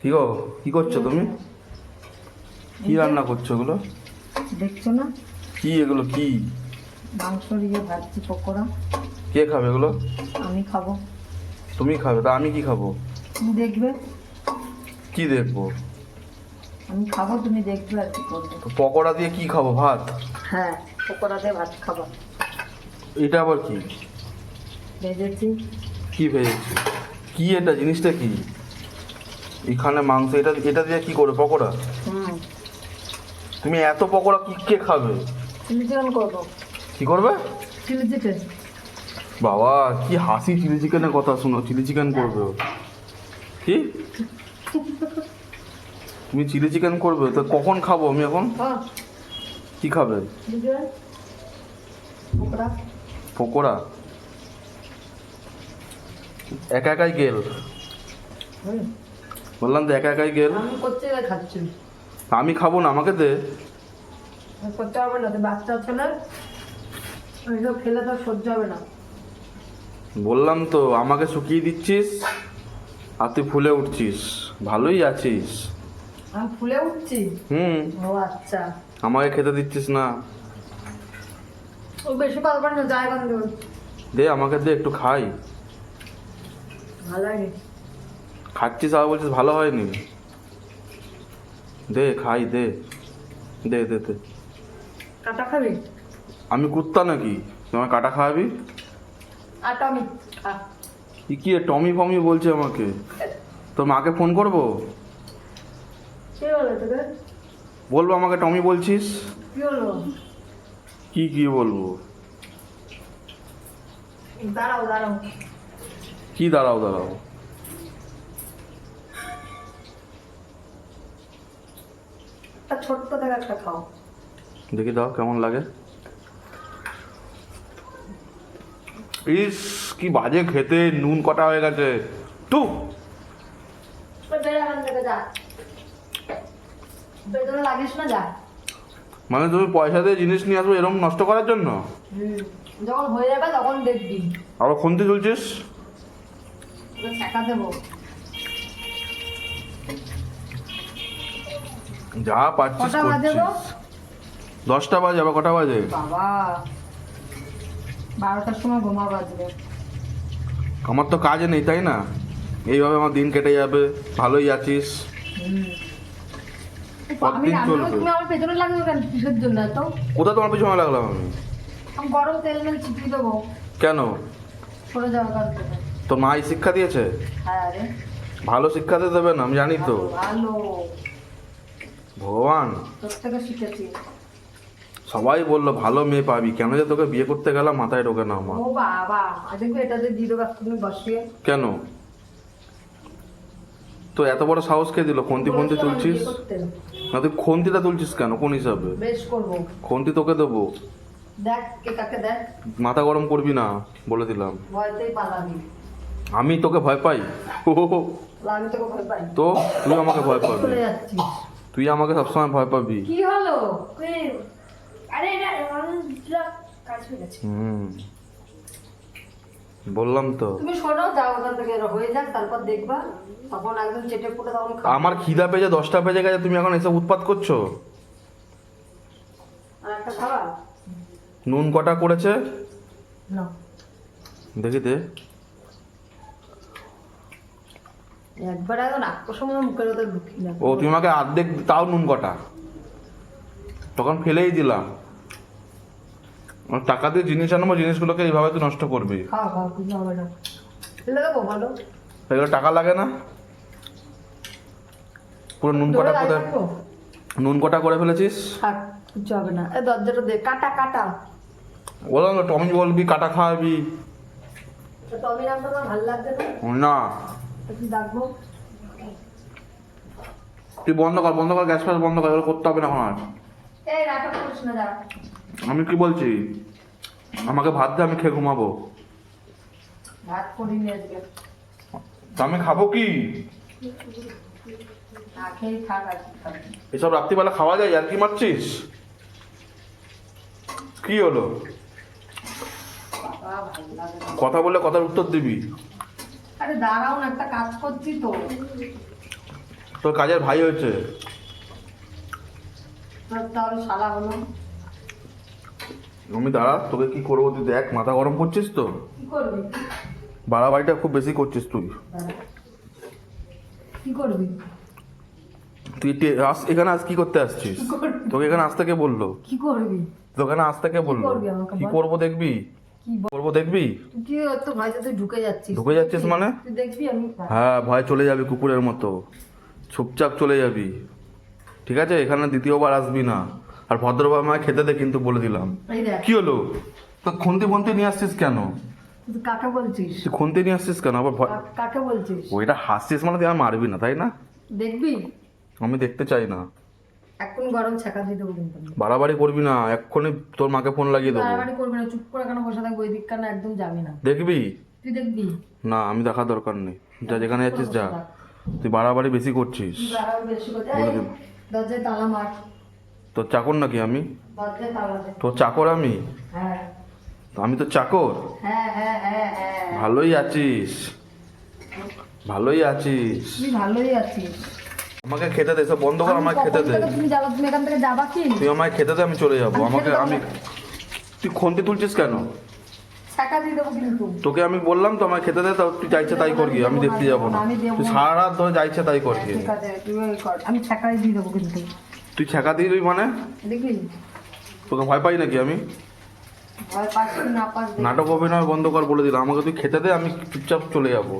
কি গো কি করছ তুমি? কি রান্না করছ এগুলো? দেখছ না? কি এগুলো কি? মাংস দিয়ে ভাজছি পকোড়া। কে খাবে এগুলো? আমি খাব। তুমি খাবে তা আমি কি খাব? তুমি দেখবে? কি দেখব? আমি খাব তুমি দেখবে আর কি করবে। পকোড়া দিয়ে কি খাব ভাত? হ্যাঁ পকোড়া দিয়ে ভাত খাব। এটা আবার কি? ভেজেছি। কি ভেজেছি? কি এটা জিনিসটা কি? এখানে মাংস এটা এটা দিয়ে কি করে পকোড়া? তুমি এত পকোড়া কি কে খাবে? কি করবে? বাবা কি হাসি চিলি চিকেনের কথা শুনো চিলি চিকেন করবে। কি? তুমি চিলি চিকেন করবে তো কখন খাব আমি এখন? কি খাবে? পকোড়া। পকোড়া? একা একাই গেল। বললাম তো একা একাই গেল। আমি খাব না আমাকে দে। করতে পারবে না বাচ্চা ছেলে ওইসব খেলে তো সহ্য হবে না। বললাম তো আমাকে শুকিয়ে দিচ্ছিস আর তুই ফুলে উঠছিস। ভালোই আছিস। আমি ফুলে উঠছি? হুম। ও আচ্ছা। আমাকে খেতে দিচ্ছিস না। ও বেশি পারবেন না দেবেন দে আমাকে দে একটু খাই। ভালো হয়নি খাচ্ছিস আর বলছিস ভালো হয়নি? দে খাই দে। দে দে দে। কাটা খাবি? আমি কুত্তা নাকি? তোমার কাটা খাওয়াবি? আটা আমি খা কি কি টমি ফমি বলছে আমাকে? তোর মাকে ফোন করব? বলব আমাকে টমি বলছিস? কি কি বলব? দাঁড়াও দাঁড়াও। কি দাঁড়াও দাঁড়াও? একটা ছোট্ট থেকে একটা খাও। দেখি দাও কেমন লাগে? ইস কি বাজে খেতে নুন কটা হয়ে গেছে। তু মানে তুমি পয়সা দিয়ে জিনিস নিয়ে আসবে এরকম নষ্ট করার জন্য? যখন হয়ে যাবে তখন দেখবি। আবার খুন্তি ঠেকা দেবো। যা পাচ্ছিস? করছিস। দশটা বাজে আবার কটা বাজে? বাবা বারোটার সময় ঘুমা বাজবে। আমার তো কাজে নেই তাই না? এইভাবে আমার দিন কেটে যাবে ভালোই আছিস। কতদিন চলবে? কোথায় তোমার পিছনে লাগলাম আমি? আমি গরম তেল মেল ছিটিয়ে দেবো? কেন? সরে যাওয়ার কারণ তোর মা শিক্ষা দিয়েছে? হ্যাঁ ভালো শিক্ষা দেবে না আমি জানি তো। ভালো। ভগবান। সবাই বলল ভালো মেয়ে পাবি। কেন যে তোকে বিয়ে করতে গেলাম মাথায় ঢোকে না আমার? কেন? তো এত বড় সাহস কে দিল? খন্তি ফন্তি তুলছিস? না তুই খন্তিটা তুলছিস কেন? কোন হিসাবে? খন্তি তোকে দেবো। মাথা গরম করবি না বলে দিলাম। আমি তোকে ভয় পাই? তো তুই আমাকে ভয় পাবি। তুই আমাকে সবসময় ভয় পাবি। কি হলো? আরে এটা কাজ হয়ে গেছে। হুম। বললাম তো। তুমি শোনো যাও ওখান থেকে হয়ে যাক তারপর দেখবা। তখন একদম চেটে পুটে তখন। আমার খিদা পেজে দশটা পেজে গেছে তুমি এখন এসব উৎপাত করছ? আর একটা খাবা নুন কটা করেছে? না। দেখি দে। একবার এখন আকর্ষণ মুখের ঢুকি না ও তুমি আমাকে অর্ধেক তাও নুন কটা। তখন ফেলেই দিলাম। টাকা দিয়ে জিনিস আনব জিনিসগুলোকে এইভাবে তুই নষ্ট করবি। এগুলো টাকা লাগে না? পুরো নুন কটা রাখব? নুন কটা করে ফেলেছিস? কিছু হবে না। এ দরজাটা দে কাটা কাটা। বললাম টমি বলবি কাটা খাওয়াবি। টমি নামটা ভালো লাগছে না। তুই বন্ধ কর বন্ধ কর গ্যাস ফ্যাস বন্ধ কর এগুলো করতে হবে না এখন আর। আমি কি বলছি? আমাকে ভাত দে আমি খেয়ে ঘুমাবো। ভাত করিনি আজকে। তা আমি খাব কি। এসব রাত্রিবেলা খাওয়া যায় আর কি মারছিস? কি হলো। কথা বলে কথার উত্তর দিবি। আরে দাঁড়াও না একটা কাজ করছি তো। তোর কাজের ভাই হয়েছে? তোর তাহলে শালা হলো। আমি দাঁড়া তোকে কি করব তুই দেখ মাথা গরম করছিস তো? কি করবি? বাড়াবাড়িটা খুব বেশি করছিস তুই। কি করবি? তুই আস এখানে আজ কি করতে আসছিস? তোকে এখানে আসতে কে বলল। কি করবি? তোকে এখানে আসতে কে বলল। কি করব দেখবি? করব দেখবি? কি তো ভয়তে তুই ঢুকে যাচ্ছিস। ঢুকে যাচ্ছিস মানে? তুই দেখবি আমি হ্যাঁ ভয় চলে যাবি কুকুরের মতো। চুপচাপ চলে যাবি। ঠিক আছে? এখানে দ্বিতীয়বার আসবি না। আর ভদ্রভাবে আমায় খেতে দে কিন্তু বলে দিলাম। কি হলো? তো খুন্তি ফন্তি নিয়ে আসছিস কেন? কাকে বলছিস? তুই খুন্তি নিয়ে আসছিস কেন? আবার কাকে বলছিস? ওইটা হাসছিস মানে তুই আর মারবি না তাই না? দেখবি? আমি দেখতে চাই না। এখন গরম ছাকা দিয়ে দেবো কিন্তু। বাড়াবাড়ি করবি না এক্ষুনি তোর মাকে ফোন লাগিয়ে দেবো। বাড়াবাড়ি করবি না চুপ করে কেন বসে থাকব? ওই দিক কেন একদম যাবি না। দেখবি? তুই দেখবি? না আমি দেখার দরকার নেই। যা যেখানে যাচ্ছিস যা। তুই বাড়াবাড়ি বেশি করছিস। দরজায় তালা মার। তোর চাকর নাকি আমি? তোর চাকর আমি? হ্যাঁ। আমি তো চাকর? হ্যাঁ হ্যাঁ ভালোই আছিস। ভালোই আছিস। ভালোই আছিস। আমাকে খেতে দে সব বন্ধ কর আমি আমাকে খেতে দে। তুমি যাবা? তুমি এখান থেকে যাবা কি? তুই আমায় খেতে দে আমি চলে যাব আমাকে আমি তুই খন্তি তুলছিস কেন? দিয়ে তোকে আমি বললাম তো আমায় খেতে দে তো তুই চাইছে তাই কর গিয়ে আমি দেখতে যাব না। তুই। সারা রাত ধরে চাইছে তাই কর গিয়ে। ঠিক আছে তুই ওই আমি ছাকাই দিয়ে দেবো কিন্তু। তুই ছেঁকা দিবি মানে? দেখবি তোকে ভয় পাই নাকি আমি? নাটক অভিনয় বন্ধ কর বলে দিলাম আমাকে তুই খেতে দে আমি চুপচাপ চলে যাব।